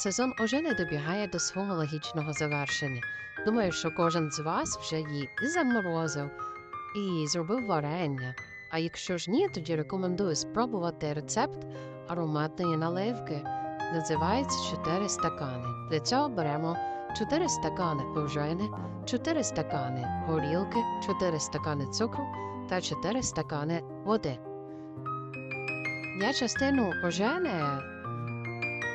Сезон ожини добігає до свого логічного завершення. Думаю, що кожен з вас вже її заморозив, і зробив варення. А якщо ж ні, тоді рекомендую спробувати рецепт ароматної наливки. Називається 4 стакани. Для цього беремо 4 стакани ожини, 4 стакани горілки, 4 стакани цукру та 4 стакани води. Я частину ожини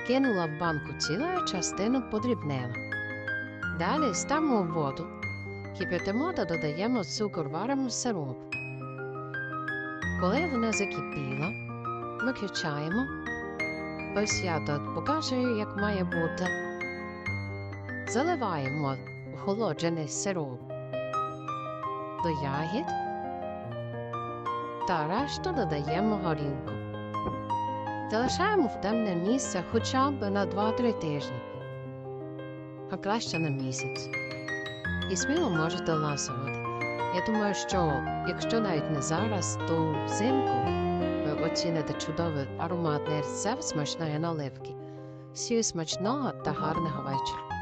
кинула в банку цілою, частину подрібнила. Далі ставимо в воду, кип'ятимо та додаємо цукор варимо сироп. Коли вона закипіла, виключаємо. Ось я тут покажу, як має бути. Заливаємо охолоджений сироп до ягід та решту додаємо горілку. Залишаємо в темне місце хоча б на 2-3 тижні, а краще на місяць. І сміло можете ласувати. Я думаю, що якщо навіть не зараз, то взимку ви оціните чудовий ароматний рецепт смачної наливки. Всі смачного та гарного вечора.